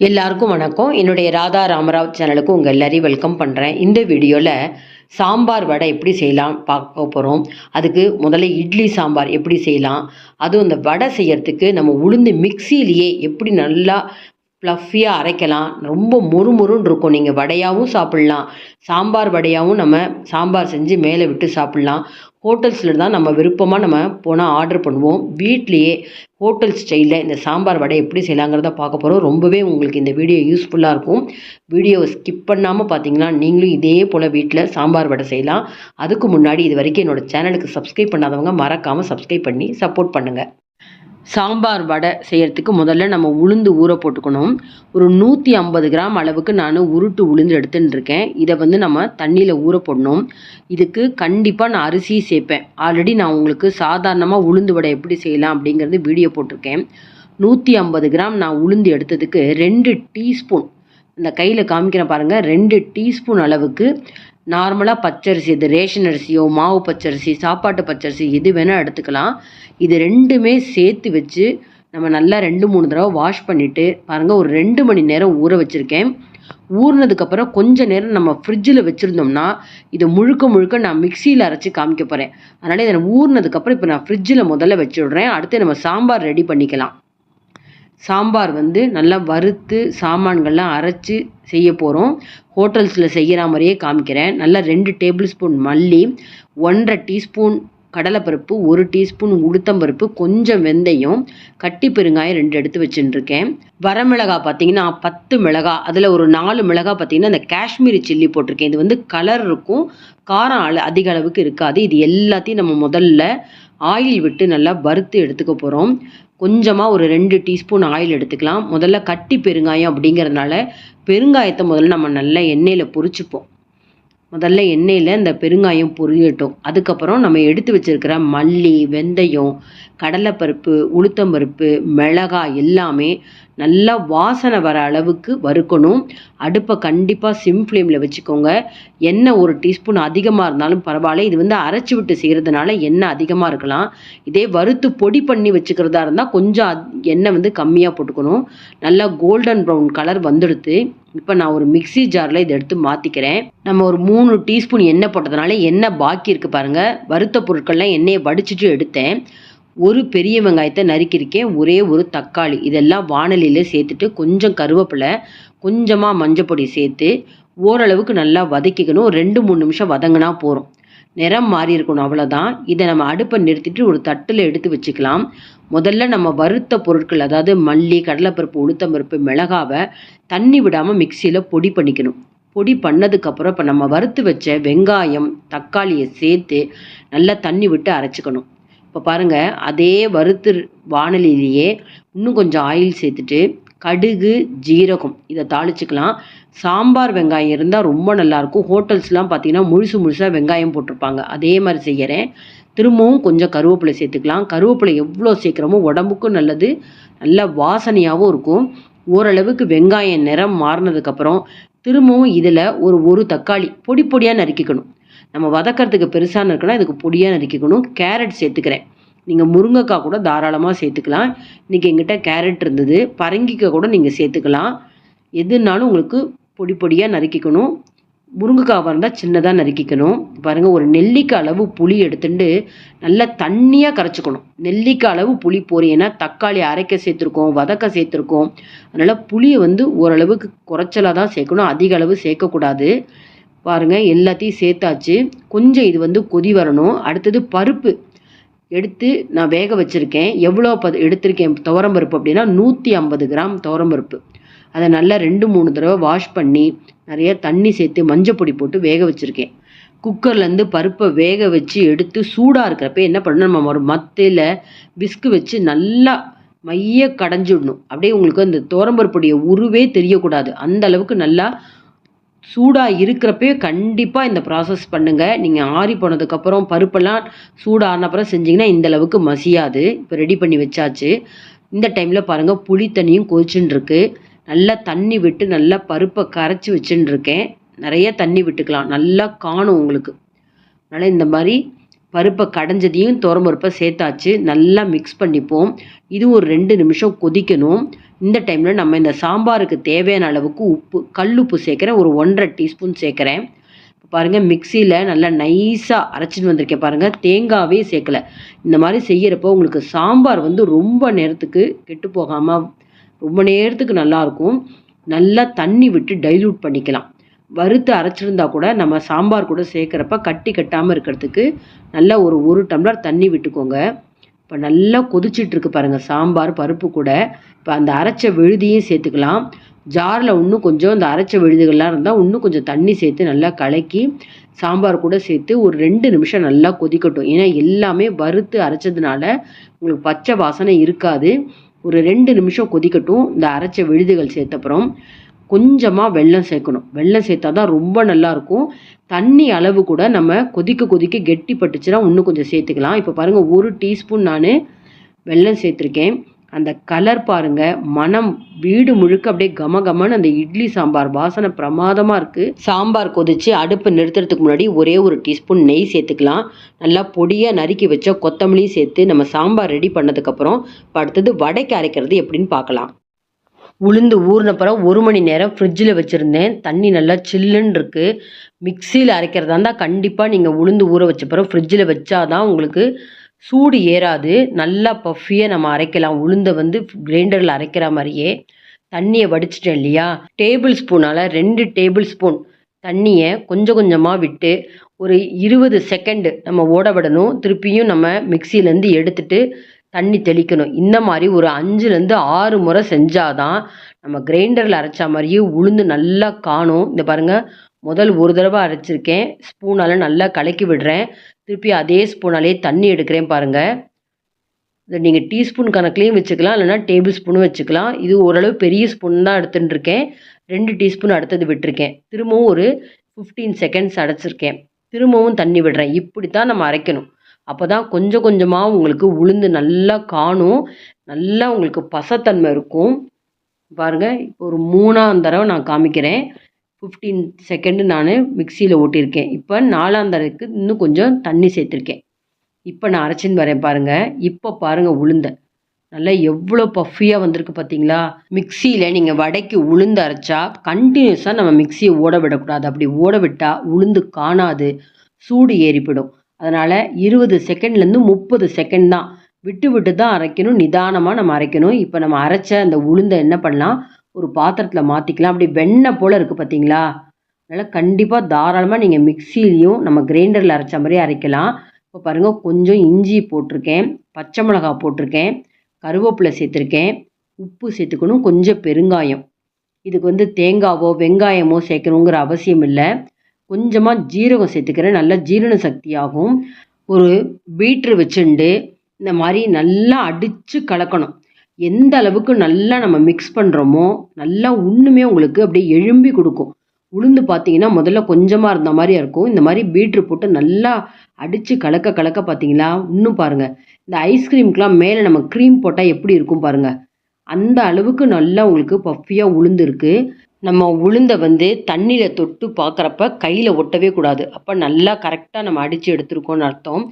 எல்லாருக்கும் வணக்கம். என்னுடைய ராதா ராமராவ் சேனலுக்கு உங்கள் எல்லாரையும் வெல்கம் பண்ணுறேன் இந்த வீடியோவில் சாம்பார் வடை எப்படி செய்யலாம் பார்க்க போகிறோம் அதுக்கு முதல்ல இட்லி சாம்பார் எப்படி செய்யலாம். அதுவும் இந்த வடை செய்யறதுக்கு நம்ம உளுந்து மிக்சியிலேயே எப்படி நல்லா ஃப்ளஃபியாக அரைக்கலாம். ரொம்ப மொறுமொறுன்னு இருக்கும். நீங்கள் வடையாகவும் சாப்பிட்லாம். சாம்பார் வடையாகவும் நம்ம சாம்பார் செஞ்சு மேலே விட்டு சாப்பிட்லாம். ஹோட்டல்ஸில் தான் நம்ம விருப்பமாக நம்ம போனால் ஆர்டர் பண்ணுவோம். வீட்லேயே ஹோட்டல் ஸ்டைலில் இந்த சாம்பார் வடை எப்படி செய்யலாங்கிறத பார்க்க போகிறோம் ரொம்பவே உங்களுக்கு இந்த வீடியோ யூஸ்ஃபுல்லாக இருக்கும். வீடியோவை ஸ்கிப் பண்ணாமல் பார்த்தீங்கன்னா நீங்களும் இதே போல் வீட்டில் சாம்பார் வடை செய்யலாம். அதுக்கு முன்னாடி இது வரைக்கும் என்னோடய சேனலுக்கு சப்ஸ்கிரைப் பண்ணாதவங்க மறக்காமல் சப்ஸ்கிரைப் பண்ணி சப்போர்ட் பண்ணுங்கள் சாம்பார் வடை செய்கிறதுக்கு முதல்ல நம்ம உளுந்து ஊற போட்டுக்கணும். ஒரு நூற்றி ஐம்பது கிராம் அளவுக்கு நான் உருட்டு உளுந்து எடுத்துன்னு இருக்கேன் இதை வந்து நம்ம தண்ணியில் ஊற போடணும். இதுக்கு கண்டிப்பாக நான் அரிசி சேர்ப்பேன். ஆல்ரெடி நான் உங்களுக்கு சாதாரணமாக உளுந்து வடை எப்படி செய்யலாம் அப்படிங்கிறது வீடியோ போட்டிருக்கேன். நூற்றி ஐம்பது கிராம் நான் உளுந்து எடுத்ததுக்கு ரெண்டு டீஸ்பூன். இந்த கையில் காமிக்கிறேன் பாருங்கள் ரெண்டு டீஸ்பூன் அளவுக்கு நார்மலாக பச்சரிசி இது ரேஷன் அரிசியோ மாவு பச்சரிசி சாப்பாட்டு பச்சரிசி எது வேணால் எடுத்துக்கலாம். இது ரெண்டுமே சேர்த்து வச்சு நம்ம நல்லா ரெண்டு மூணு தடவை வாஷ் பண்ணிவிட்டு பாருங்கள் ஒரு ரெண்டு மணி நேரம் ஊற வச்சுருக்கேன். ஊறினதுக்கப்புறம் கொஞ்சம் நேரம் நம்ம ஃப்ரிட்ஜில் வச்சுருந்தோம்னா இதை முழுக்க முழுக்க நான் மிக்சியில் அரைச்சி காமிக்க போகிறேன் அதனால் இதை ஊறினதுக்கப்புறம் இப்போ நான் ஃப்ரிட்ஜில் முதல்ல வச்சு விட்றேன் அடுத்து நம்ம சாம்பார் ரெடி பண்ணிக்கலாம். சாம்பார் வந்து நல்லா வறுத்து சாமான்கள்லாம் அரைச்சி செய்ய போகிறோம் ஹோட்டல்ஸில் செய்கிற மாதிரியே காமிக்கிறேன். நல்லா ரெண்டு டேபிள் ஸ்பூன் மல்லி ஒன்றரை டீஸ்பூன் கடலைப்பருப்பு ஒரு டீஸ்பூன் உளுத்தம்பருப்பு கொஞ்சம் வெந்தயம் கட்டி பெருங்காயம் ரெண்டு எடுத்து வச்சுட்டுருக்கேன் வரமிளகா பார்த்தீங்கன்னா பத்து மிளகா அதில் ஒரு நாலு மிளகா பார்த்தீங்கன்னா அந்த காஷ்மீரி சில்லி போட்டிருக்கேன். இது வந்து கலர் இருக்கும் காரம் அதிக அளவுக்கு இருக்காது. இது எல்லாத்தையும் நம்ம முதல்ல ஆயில் விட்டு நல்லா வறுத்து எடுத்துக்க போகிறோம் கொஞ்சமாக ஒரு ரெண்டு டீஸ்பூன் ஆயில் எடுத்துக்கலாம். முதல்ல கட்டி பெருங்காயம் அப்படிங்கிறதுனால பெருங்காயத்தை முதல்ல நம்ம நல்லா எண்ணெயில் பொரிச்சுப்போம். முதல்ல எண்ணெயில் இந்த பெருங்காயம் பொரியட்டும். அதுக்கப்புறம் நம்ம எடுத்து வச்சுருக்கிற மல்லி வெந்தயம் கடலைப்பருப்பு உளுத்தம்பருப்பு மிளகாய் எல்லாமே நல்லா வாசனை வர அளவுக்கு வறுக்கணும். அடுப்பை கண்டிப்பாக சிம் ஃப்ளேமில் வச்சுக்கோங்க. எண்ணெய் ஒரு டீஸ்பூன் அதிகமாக இருந்தாலும் பரவாயில்ல. இது வந்து அரைச்சி விட்டு செய்கிறதுனால எண்ணெய் அதிகமாக இருக்கலாம். இதே வறுத்து பொடி பண்ணி வச்சுக்கிறதா இருந்தால் கொஞ்சம் எண்ணெய் வந்து கம்மியாக போட்டுக்கணும். நல்லா கோல்டன் ப்ரௌன் கலர் வந்துடுத்து. இப்போ நான் ஒரு மிக்சி ஜாரில் இதை எடுத்து மாற்றிக்கிறேன் நம்ம ஒரு மூணு டீஸ்பூன் எண்ணெய் போட்டதுனால எண்ணெய் பாக்கி இருக்குது பாருங்கள் வறுத்த பொருட்கள்லாம் எண்ணெயை வடிச்சிட்டு எடுத்தேன். ஒரு பெரிய வெங்காயத்தை நறுக்கியிருக்கேன். ஒரே ஒரு தக்காளி. இதெல்லாம் வானலியில் சேர்த்துட்டு கொஞ்சம் கருவேப்பிலை கொஞ்சமாக மஞ்சப்பொடி சேர்த்து ஓரளவுக்கு நல்லா வதக்கிக்கணும். ரெண்டு மூணு நிமிஷம் வதங்கினா போகிறோம் நிறம் மாறி இருக்கணும் அவ்வளோதான் இதை நம்ம அடுப்பை நிறுத்திட்டு ஒரு தட்டில் எடுத்து வச்சுக்கலாம். முதல்ல நம்ம வறுத்த பொருட்கள் அதாவது மல்லி கடலைப்பருப்பு உளுத்தம்பருப்பு மிளகாவை தண்ணி விடாமல் மிக்சியில் பொடி பண்ணிக்கணும். பொடி பண்ணதுக்கப்புறம் இப்போ நம்ம வறுத்து வச்ச வெங்காயம் தக்காளியை சேர்த்து நல்லா தண்ணி விட்டு அரைச்சிக்கணும். இப்போ பாருங்கள் அதே வறுத்து வானலிலேயே இன்னும் கொஞ்சம் ஆயில் சேர்த்துட்டு கடுகு ஜீரகம் இதை தாளிச்சுக்கலாம். சாம்பார் வெங்காயம் இருந்தால் ரொம்ப நல்லாயிருக்கும் ஹோட்டல்ஸ்லாம் பார்த்தீங்கன்னா முழுசு முழுசாக வெங்காயம் போட்டிருப்பாங்க. அதே மாதிரி செய்கிறேன் திரும்பவும் கொஞ்சம் கருவேப்பிலை சேர்த்துக்கலாம். கருவேப்பிலை எவ்வளோ சீக்கிரமோ உடம்புக்கும் நல்லது. நல்ல வாசனையாகவும் இருக்கும். ஓரளவுக்கு வெங்காயம் நிறம் மாறினதுக்கப்புறம் திரும்பவும் இதில் ஒரு ஒரு தக்காளி பொடி பொடியாக நறுக்கிக்கணும். நம்ம வதக்கிறதுக்கு பெருசாக இருக்குன்னா இதுக்கு பொடியாக நறுக்கிக்கணும். கேரட் சேர்த்துக்கிறேன். நீங்கள் முருங்கைக்காய் கூட தாராளமாக சேர்த்துக்கலாம். இன்றைக்கி எங்கிட்ட கேரட் இருந்தது. பரங்கிக்காய் கூட நீங்கள் சேர்த்துக்கலாம். எதுனாலும் உங்களுக்கு பொடி பொடியாக நறுக்கிக்கணும். முருங்கைக்காவாக இருந்தால் சின்னதாக நறுக்கிக்கணும். பாருங்கள் ஒரு நெல்லிக்காய் அளவு புளி எடுத்துட்டு நல்லா தண்ணியாக கரைச்சிக்கணும். நெல்லிக்காய் அளவு புளி போறீங்கன்னா தக்காளி அரைக்க சேர்த்துருக்கோம் வதக்க சேர்த்துருக்கோம். அதனால் புளியை வந்து ஓரளவுக்கு குறைச்சலாக தான் சேர்க்கணும். அதிக அளவு சேர்க்கக்கூடாது. பாருங்கள் எல்லாத்தையும் சேர்த்தாச்சு. கொஞ்சம் இது வந்து கொதி வரணும். அடுத்தது பருப்பு. எடுத்து நான் வேக வச்சுருக்கேன். எவ்வளோ ப எடுத்திருக்கேன் துவரம்பருப்பு அப்படின்னா நூற்றி ஐம்பது கிராம் துவரம்பருப்பு. அதை நல்லா ரெண்டு மூணு தடவை வாஷ் பண்ணி நிறைய தண்ணி சேர்த்து மஞ்சப்பொடி போட்டு வேக வச்சுருக்கேன். குக்கர்லேருந்து பருப்பை வேக வச்சு எடுத்து சூடாக இருக்கிறப்ப என்ன பண்ணணும் நம்ம ஒரு மத்தையில் பிஸ்கு வச்சு நல்லா மைய கடைஞ்சிடணும். அப்படியே உங்களுக்கு அந்த தோரம்பருப்புடைய உருவே தெரியக்கூடாது. அந்த அளவுக்கு நல்லா சூடாக இருக்கிறப்பே கண்டிப்பாக இந்த ப்ராசஸ் பண்ணுங்கள் நீங்கள் ஆறி போனதுக்கப்புறம் பருப்பெல்லாம் சூடானப்புறம் செஞ்சிங்கன்னா இந்த அளவுக்கு மசியாது. இப்போ ரெடி பண்ணி வச்சாச்சு. இந்த டைமில் பாருங்கள் புளி தண்ணியும் கொதிச்சுன்னு நல்லா தண்ணி விட்டு நல்லா பருப்பை கரைச்சி வச்சுன்னு இருக்கேன். நிறைய தண்ணி விட்டுக்கலாம். நல்லா காணும் உங்களுக்கு. அதனால் இந்த மாதிரி பருப்பை கடைஞ்சதையும் பருப்பை சேர்த்தாச்சு நல்லா மிக்ஸ் பண்ணிப்போம். இது ஒரு ரெண்டு நிமிஷம் கொதிக்கணும். இந்த டைமில் நம்ம இந்த சாம்பாருக்கு தேவையான அளவுக்கு உப்பு கல் உப்பு சேர்க்குறேன். ஒரு ஒன்றரை டீஸ்பூன் சேர்க்குறேன். பாருங்கள் மிக்சியில் நல்லா நைஸாக அரைச்சிட்டு வந்திருக்கேன் பாருங்கள் தேங்காவே சேர்க்கல. இந்த மாதிரி செய்கிறப்போ உங்களுக்கு சாம்பார் வந்து ரொம்ப நேரத்துக்கு கெட்டு போகாமல் ரொம்ப நேரத்துக்கு நல்லாயிருக்கும் நல்லா தண்ணி விட்டு டைல்யூட் பண்ணிக்கலாம். வறுத்து அரைச்சிருந்தா கூட நம்ம சாம்பார் கூட சேர்க்குறப்ப கட்டி கட்டாமல் இருக்கிறதுக்கு நல்லா ஒரு ஒரு டம்ளர் தண்ணி விட்டுக்கோங்க. இப்போ நல்லா கொதிச்சிட்ருக்கு பாருங்கள் சாம்பார் பருப்பு கூட. இப்போ அந்த அரைச்ச விழுதியும் சேர்த்துக்கலாம். ஜாரில் இன்னும் கொஞ்சம் இந்த அரைச்ச விழுதுகள்லாம் இருந்தால் இன்னும் கொஞ்சம் தண்ணி சேர்த்து நல்லா கலக்கி சாம்பார் கூட சேர்த்து ஒரு ரெண்டு நிமிஷம் நல்லா கொதிக்கட்டும். ஏன்னா எல்லாமே வறுத்து அரைச்சதுனால உங்களுக்கு பச்சை வாசனை இருக்காது. ஒரு ரெண்டு நிமிஷம் கொதிக்கட்டும். இந்த அரைச்ச விழுதுகள் சேர்த்தப்புறம் கொஞ்சமாக வெள்ளம் சேர்க்கணும். வெல்லம் சேர்த்தா தான் ரொம்ப நல்லாயிருக்கும் தண்ணி அளவு கூட நம்ம கொதிக்க கொதிக்க கெட்டி பட்டுச்சுன்னா இன்னும் கொஞ்சம் சேர்த்துக்கலாம். இப்போ பாருங்கள் ஒரு டீஸ்பூன் நான் வெல்லம் சேர்த்துருக்கேன். அந்த கலர் பாருங்க மனம் வீடு முழுக்க அப்படியே கம கமன்னு அந்த இட்லி சாம்பார் வாசனை பிரமாதமாக இருக்குது சாம்பார் கொதிச்சு அடுப்பு நிறுத்துறதுக்கு முன்னாடி ஒரே ஒரு டீஸ்பூன் நெய் சேர்த்துக்கலாம். நல்லா பொடியாக நறுக்கி வச்ச கொத்தமல்லியும் சேர்த்து நம்ம சாம்பார் ரெடி பண்ணதுக்கப்புறம் இப்போ அடுத்தது வடைக்கு அரைக்கிறது எப்படின்னு பார்க்கலாம். உளுந்து ஊறினப்புறம் ஒரு மணி நேரம் ஃப்ரிட்ஜில் வச்சுருந்தேன். தண்ணி நல்லா சில்லுன்னு இருக்குது மிக்சியில் அரைக்கிறதா இருந்தால் கண்டிப்பாக நீங்கள் உளுந்து ஊற வச்சப்பறம் ஃப்ரிட்ஜில் வச்சாதான் உங்களுக்கு சூடு ஏறாது. நல்லா பஃபியாக நம்ம அரைக்கலாம். உளுந்தை வந்து கிரைண்டரில் அரைக்கிற மாதிரியே. தண்ணியை வடிச்சிட்டேன் இல்லையா? டேபிள் ஸ்பூனால் ரெண்டு டேபிள் ஸ்பூன் தண்ணியை கொஞ்சம் கொஞ்சமாக விட்டு ஒரு இருபது செகண்டு நம்ம ஓட விடணும். திருப்பியும் நம்ம மிக்சியிலேருந்து எடுத்துட்டு தண்ணி தெளிக்கணும். இந்த மாதிரி ஒரு அஞ்சுலேருந்து ஆறு முறை செஞ்சாதான் நம்ம கிரைண்டரில் அரைச்ச மாதிரியே உளுந்து நல்லா காணும். இந்த பாருங்கள் முதல் ஒரு தடவை அரைச்சிருக்கேன். ஸ்பூனால் நல்லா கலக்கி விடுறேன். திருப்பி அதே ஸ்பூனாலே தண்ணி எடுக்கிறேன் பாருங்கள் இதை நீங்கள் டீஸ்பூன் கணக்குலேயும் வச்சுக்கலாம் இல்லைனா டேபிள் ஸ்பூனும் வச்சுக்கலாம். இது ஓரளவு பெரிய ஸ்பூன் தான் எடுத்துட்டுருக்கேன். ரெண்டு டீஸ்பூன் அடுத்தது விட்டுருக்கேன். திரும்பவும் ஒரு ஃபிஃப்டீன் செகண்ட்ஸ் அடைச்சிருக்கேன். திரும்பவும் தண்ணி விடுறேன். இப்படி தான் நம்ம அரைக்கணும். அப்போ தான் கொஞ்சம் கொஞ்சமாக உங்களுக்கு உளுந்து நல்லா காணும். நல்லா உங்களுக்கு பசத்தன்மை இருக்கும். பாருங்கள் இப்போ ஒரு மூணாம் தடவை நான் காமிக்கிறேன். ஃபிஃப்டீன் செகண்டு நான் மிக்சியில் ஓட்டியிருக்கேன். இப்போ நாலாம் தடவைக்கு இன்னும் கொஞ்சம் தண்ணி சேர்த்துருக்கேன். இப்போ நான் அரைச்சின்னு வரேன் பாருங்கள் இப்போ பாருங்கள் உளுந்த. நல்லா எவ்வளோ பஃபியாக வந்திருக்கு பார்த்தீங்களா மிக்சியில் நீங்கள் வடைக்கு உளுந்து அரைச்சா கண்டினியூஸாக நம்ம மிக்சியை ஓட விடக்கூடாது. அப்படி ஓட விட்டால் உளுந்து காணாது. சூடு ஏறிப்பிடும். அதனால் இருபது செகண்ட்லேருந்து முப்பது செகண்ட் தான். விட்டு விட்டு தான் அரைக்கணும் நிதானமாக நம்ம அரைக்கணும். இப்போ நம்ம அரைச்ச அந்த உளுந்தை என்ன பண்ணலாம்? ஒரு பாத்திரத்தில் மாற்றிக்கலாம் அப்படி வெண்ணெய் போல் இருக்குது பார்த்தீங்களா அதனால் கண்டிப்பாக தாராளமாக நீங்கள் மிக்சிலையும் நம்ம கிரைண்டரில் அரைச்ச மாதிரி அரைக்கலாம். இப்போ பாருங்கள் கொஞ்சம் இஞ்சி போட்டிருக்கேன் பச்சை மிளகா போட்டிருக்கேன் கருவேப்பிலை சேர்த்துருக்கேன் உப்பு சேர்த்துக்கணும் கொஞ்சம் பெருங்காயம். இதுக்கு வந்து தேங்காவோ வெங்காயமோ சேர்க்கணுங்கிற அவசியம் இல்லை. கொஞ்சமாக ஜீரகம் சேர்த்துக்கிறேன். நல்லா ஜீரண சக்தியாகும் ஒரு பீட்ரு வச்சுண்டு இந்த மாதிரி நல்லா அடித்து கலக்கணும். எந்த அளவுக்கு நல்லா நம்ம மிக்ஸ் பண்ணுறோமோ நல்லா ஒன்றுமே உங்களுக்கு அப்படியே எழும்பி கொடுக்கும். உளுந்து பார்த்தீங்கன்னா முதல்ல கொஞ்சமாக இருந்த மாதிரி இருக்கும். இந்த மாதிரி பீட்ரு போட்டு நல்லா அடித்து கலக்க கலக்க பார்த்தீங்களா? இன்னும் பாருங்கள் இந்த ஐஸ்கிரீம்க்கெலாம் மேலே நம்ம க்ரீம் போட்டால் எப்படி இருக்கும் பாருங்கள் அந்த அளவுக்கு நல்லா உங்களுக்கு பஃபியாக உளுந்து இருக்குது நம்ம உளுந்தை வந்து தண்ணியில் தொட்டு பார்க்குறப்ப கையில் ஒட்டவே கூடாது. அப்போ நல்லா கரெக்டாக நம்ம அடித்து எடுத்துருக்கோன்னு அர்த்தம்.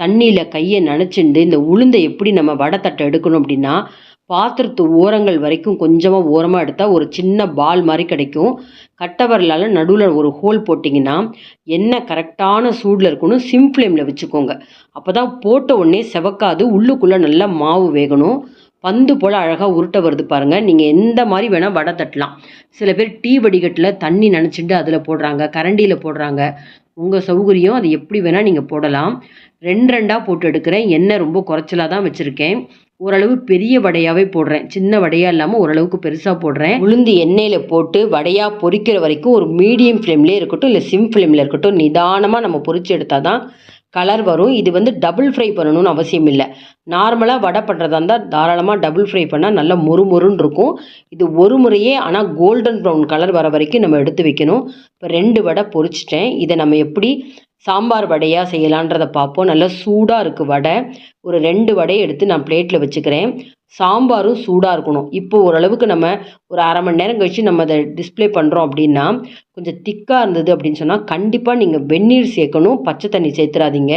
தண்ணியில் கையை நனைச்சிண்டு இந்த உளுந்தை எப்படி நம்ம வடை தட்டை எடுக்கணும் அப்படின்னா பாத்திரத்து ஓரங்கள் வரைக்கும் கொஞ்சமாக ஓரமாக எடுத்தால் ஒரு சின்ன பால் மாதிரி கிடைக்கும். கட்டவரலால் நடுவில் ஒரு ஹோல் போட்டிங்கன்னா எண்ணெய் கரெக்டான சூடில் இருக்கணும் சிம் ஃப்ளேமில் வச்சுக்கோங்க. அப்போ தான் போட்ட உடனே செவக்காது உள்ளுக்குள்ளே நல்லா மாவு வேகணும். பந்து போல் அழகாக உருட்ட வருது பாருங்கள் நீங்கள் எந்த மாதிரி வேணால் வடை தட்டலாம். சில பேர் டீ வடிகட்டில் தண்ணி நினச்சிட்டு அதில் போடுறாங்க கரண்டியில் போடுறாங்க. உங்கள் சௌகரியம் அது எப்படி வேணால் நீங்கள் போடலாம். ரெண்டு ரெண்டாக போட்டு எடுக்கிறேன். எண்ணெய் ரொம்ப குறைச்சலாக தான் வச்சுருக்கேன். ஓரளவு பெரிய வடையாகவே போடுறேன். சின்ன வடையாக இல்லாமல் ஓரளவுக்கு பெருசாக போடுறேன். உளுந்து எண்ணெயில் போட்டு வடையாக பொறிக்கிற வரைக்கும் ஒரு மீடியம் ஃப்ளேம்லேயே இருக்கட்டும் இல்லை சிம் ஃப்ளேமில் இருக்கட்டும் நிதானமாக நம்ம பொறிச்சு எடுத்தால் தான் கலர் வரும். இது வந்து டபுள் ஃப்ரை பண்ணணும்னு அவசியம் இல்லை. நார்மலாக வடை பண்ணுறதா இருந்தால் தாராளமாக டபுள் ஃப்ரை பண்ணால் நல்லா மொறு மொறுன்னு இருக்கும். இது ஒரு முறையே ஆனால் கோல்டன் ப்ரௌன் கலர் வர வரைக்கும் நம்ம எடுத்து வைக்கணும். இப்போ ரெண்டு வடை பொறிச்சிட்டேன் இதை நம்ம எப்படி சாம்பார் வடையாக செய்யலான்றதை பார்ப்போம். நல்லா சூடாக இருக்குது வடை. ஒரு ரெண்டு வடையை எடுத்து நான் பிளேட்டில் வச்சுக்கிறேன். சாம்பாரும் சூடாக இருக்கணும். இப்போ ஓரளவுக்கு நம்ம ஒரு அரை மணி நேரம் கழித்து நம்ம அதை டிஸ்ப்ளே பண்ணுறோம் அப்படின்னா கொஞ்சம் திக்காக இருந்தது அப்படின்னு சொன்னால் கண்டிப்பாக நீங்கள் வெந்நீர் சேர்க்கணும். பச்சை தண்ணி சேர்த்துறாதீங்க.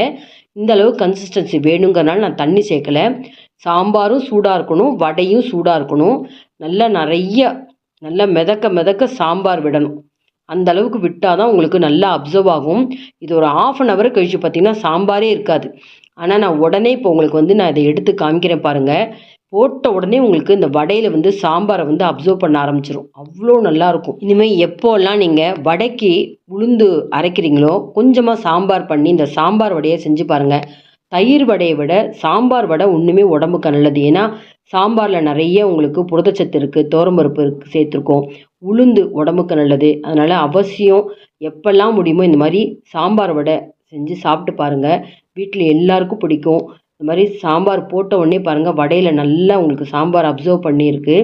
இந்த அளவு கன்சிஸ்டன்சி வேணுங்கிறனால நான் தண்ணி சேர்க்கலை. சாம்பாரும் சூடாக இருக்கணும். வடையும் சூடாக இருக்கணும். நல்லா நிறைய நல்லா மிதக்க மிதக்க சாம்பார் விடணும். அந்த அளவுக்கு விட்டால் தான் உங்களுக்கு நல்லா அப்சர்வ் ஆகும். இது ஒரு ஆஃப் அன் ஹவர் கழிச்சு பார்த்தீங்கன்னா சாம்பாரே இருக்காது. ஆனால் நான் உடனே இப்போ உங்களுக்கு வந்து நான் இதை எடுத்து காமிக்கிறேன் பாருங்கள் போட்ட உடனே உங்களுக்கு இந்த வடையில் வந்து சாம்பாரை வந்து அப்சர்வ் பண்ண ஆரம்பிச்சிடும் அவ்வளோ நல்லாயிருக்கும் இனிமேல் எப்போல்லாம் நீங்கள் வடைக்கு உளுந்து அரைக்கிறீங்களோ கொஞ்சமாக சாம்பார் பண்ணி இந்த சாம்பார் வடையை செஞ்சு பாருங்கள் தயிர் வடையை விட சாம்பார் வடை ஒன்றுமே உடம்புக்கு நல்லது. ஏன்னா சாம்பாரில் நிறைய உங்களுக்கு புரதச்சத்து இருக்குது தோரம்பருப்பு இருக்குது சேர்த்துருக்கோம். உளுந்து உடம்புக்கு நல்லது. அதனால் அவசியம் எப்பெல்லாம் முடியுமோ இந்த மாதிரி சாம்பார் வடை செஞ்சு சாப்பிட்டு பாருங்கள் வீட்டில் எல்லாருக்கும் பிடிக்கும். இந்த மாதிரி சாம்பார் போட்ட உடனே பாருங்கள் வடையில் நல்லா உங்களுக்கு சாம்பார் அப்சர்வ் பண்ணியிருக்கு.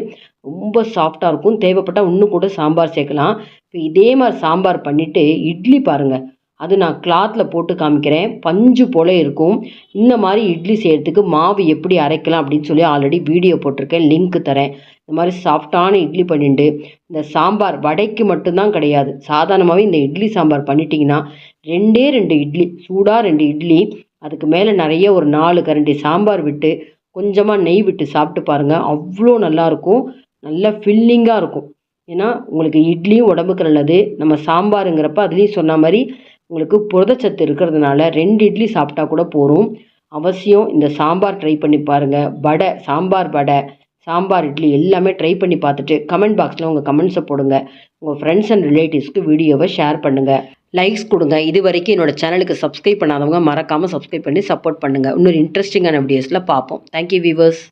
ரொம்ப சாஃப்டாக இருக்கும். தேவைப்பட்டால் இன்னும் கூட சாம்பார் சேர்க்கலாம். இப்போ இதே மாதிரி சாம்பார் பண்ணிவிட்டு இட்லி பாருங்கள் அது நான் கிளாத்தில் போட்டு காமிக்கிறேன். பஞ்சு போல் இருக்கும். இந்த மாதிரி இட்லி செய்கிறதுக்கு மாவு எப்படி அரைக்கலாம் அப்படின்னு சொல்லி ஆல்ரெடி வீடியோ போட்டிருக்கேன். லிங்க் தரேன். இந்த மாதிரி சாஃப்டான இட்லி பண்ணிட்டு இந்த சாம்பார் வடைக்கு மட்டும்தான் கிடையாது. சாதாரணமாகவே இந்த இட்லி சாம்பார் பண்ணிட்டீங்கன்னா ரெண்டே ரெண்டு இட்லி சூடாக ரெண்டு இட்லி அதுக்கு மேலே நிறைய ஒரு நாலு கரண்டி சாம்பார் விட்டு கொஞ்சமாக நெய் விட்டு சாப்பிட்டு பாருங்கள் அவ்வளோ நல்லாயிருக்கும் நல்லா ஃபில்லிங்காக இருக்கும். ஏன்னா உங்களுக்கு இட்லியும் உடம்புக்கு நல்லது. நம்ம சாம்பாருங்கிறப்ப அதுலேயும் சொன்ன மாதிரி உங்களுக்கு புரதச்சத்து இருக்கிறதுனால ரெண்டு இட்லி சாப்பிட்டா கூட போதும். அவசியம் இந்த சாம்பார் ட்ரை பண்ணி பாருங்கள் வடை சாம்பார் வடை சாம்பார் இட்லி எல்லாமே ட்ரை பண்ணி பார்த்துட்டு கமெண்ட் பாக்ஸில் உங்கள் கமெண்ட்ஸை போடுங்க. உங்கள் ஃப்ரெண்ட்ஸ் அண்ட் ரிலேட்டிவ்ஸ்க்கு வீடியோவை ஷேர் பண்ணுங்கள் லைக்ஸ் கொடுங்க. இது வரைக்கும் என்னோடய சேனலுக்கு சப்ஸ்கிரைப் பண்ணாதவங்க மறக்காமல் சப்ஸ்கிரைப் பண்ணி சப்போர்ட் பண்ணுங்கள் இன்னொரு இன்ட்ரெஸ்டிங்கான வீடியோஸில் பார்ப்போம். Thank you viewers